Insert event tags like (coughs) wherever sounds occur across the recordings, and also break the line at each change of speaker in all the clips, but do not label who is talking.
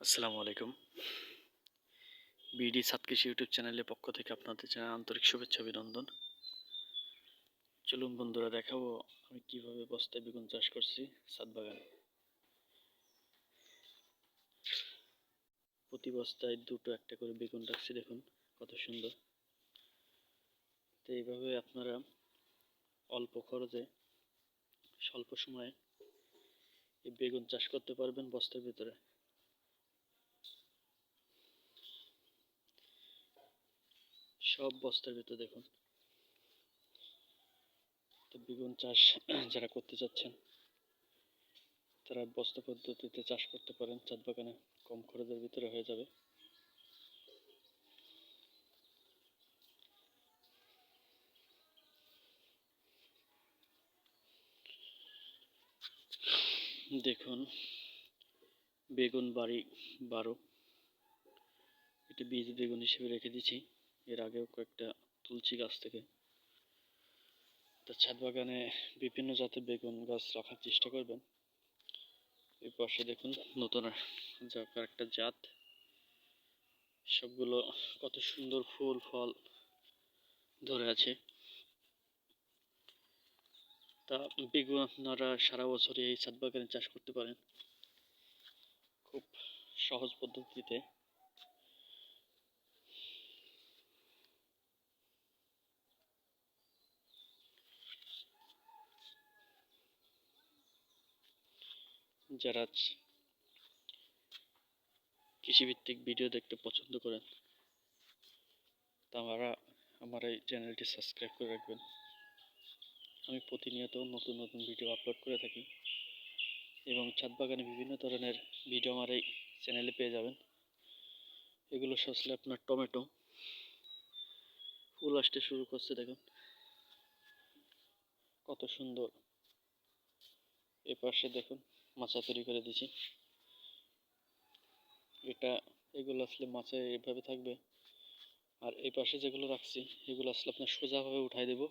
আসসালামু আলাইকুম। বিডি সাত কৃষি ইউটিউব চ্যানেলের পক্ষ থেকে আপনাদের জানাই আন্তরিক শুভেচ্ছা, অভিনন্দন। চলুন বন্ধুরা, দেখাবো আমি কীভাবে বস্তায় বেগুন চাষ করছি সাত বাগানে। প্রতি বস্তায় দুটো একটা করে বেগুন রাখছি, দেখুন কত সুন্দর। তো এইভাবে আপনারা অল্প খরচে স্বল্প সময়ে এই বেগুন চাষ করতে পারবেন বস্তার ভিতরে। সব বস্তার ভিতর দেখুন। তো বেগুন চাষ (clears throat) যারা করতে চাচ্ছেন, তারা বস্তা পদ্ধতিতে চাষ করতে পারেন। চাঁদ বাগানে কম খরচের ভিতরে হয়ে যাবে। দেখুন, বেগুন বাড়ি বারো। এটা বীজ বেগুন হিসেবে রেখে দিয়েছি। এর আগেও কয়েকটা তুলছি গাছ থেকে। তো ছাদ বাগানে বিভিন্ন জাতের বেগুন গাছ রাখার চেষ্টা করবেন। এই পাশে দেখুন নতুন যা একটা জাত। সবগুলো কত সুন্দর ফুল, ফল ধরে আছে। তা বেগুন আপনারা সারা বছরই এই ছাদ বাগানে চাষ করতে পারেন। খুব সহজ পদ্ধতিতে। যারা কৃষিভিত্তিক ভিডিও দেখতে পছন্দ করেন, তারা আমার এই চ্যানেলটি সাবস্ক্রাইব করে রাখবেন। আমি প্রতিনিয়ত নতুন নতুন ভিডিও আপলোড করে থাকি এবং ছাদ বাগানে বিভিন্ন ধরনের ভিডিও আমার এই চ্যানেলে পেয়ে যাবেন। এগুলো সসলে আপনার টমেটো। ফুল আসতে শুরু করছে, দেখুন। কত সুন্দর। এ পাশে দেখুন। মাচা তৈরি করে দিছি। এটা, এগুলো আসলে মাছে এভাবে থাকবে। আর এই পাশে যেগুলো রাখছি, এগুলো আসলে আপনার সোজাভাবে উঠাই দেব।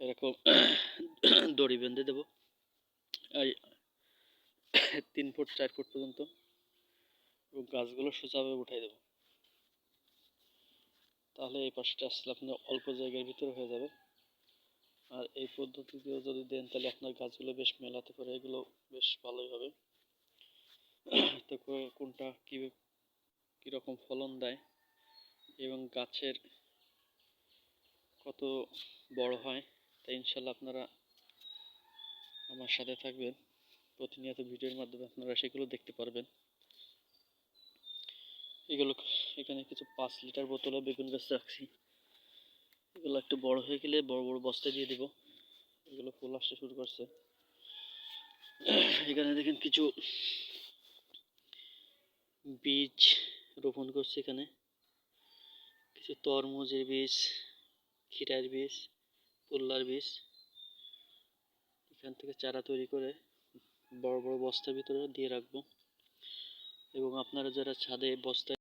এরকম (coughs) দড়ি বেঁধে দেব। এই (coughs) তিন ফুট, চার ফুট পর্যন্ত। এবং গাছগুলো সোজাভাবে উঠাই দেব। তাহলে এই পাশটা আসলে আপনার অল্প জায়গার ভিতরে হয়ে যাবে। আর এই পদ্ধতিতেও যদি দেন, তাহলে আপনার গাছগুলো বেশ মেলাতে পারে। এগুলো বেশ ভালোই হবে। তো কোনটা কী কীরকম ফলন দেয় এবং গাছের কত বড় হয়, তা ইনশাল্লাহ আপনারা আমার সাথে থাকবেন। প্রতিনিয়ত ভিডিওর মাধ্যমে আপনারা সেগুলো দেখতে পারবেন। এগুলো এখানে কিছু পাঁচ লিটার বোতলে বেগুন গাছ রাখছি। এগুলো একটু বড় হয়ে গেলে বড় বড় বস্তায় দিয়ে দেবো। এগুলো ফুল আসতে শুরু করছে। এখানে দেখেন কিছু বীজ রোপণ করছে এখানে। কিছু তরমুজের বীজ, ক্ষীরার বীজ, পুল্লার বীজ। এখান থেকে চারা তৈরি করে বড় বড় বস্তার ভিতরে দিয়ে রাখব। এবং আপনারা যারা ছাদে বস্তায়